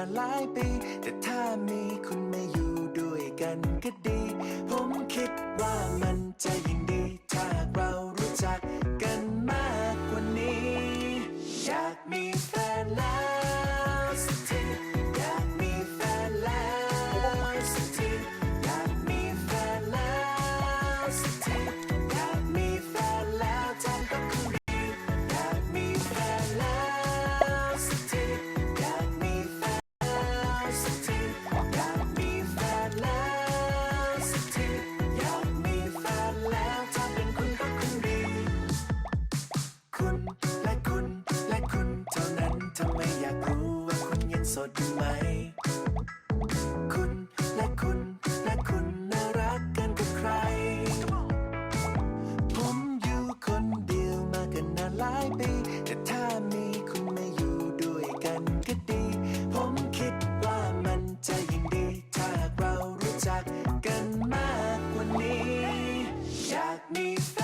านหลายปี แต่ถ้ามีคุณมาอยู่ด้วยกันก็ดี ผมคิดว่ามันจะยิ่งดี ถ้าเรารู้จักกันมากกว่านี้ อยากมีแฟนแล้ว ไม่อยากรู้ว่าคุณยังโสดอยู่ไหม คุณและคุณและคุณน่ารักกันกับใคร ผมอยู่คนเดียวมากันนานหลายปี แต่ถ้ามีคุณมาอยู่ด้วยกันก็ดี ผมคิดว่ามันจะยิ่งดี ถ้าเรารู้จักกันมากกว่านี้ อยากมีแฟ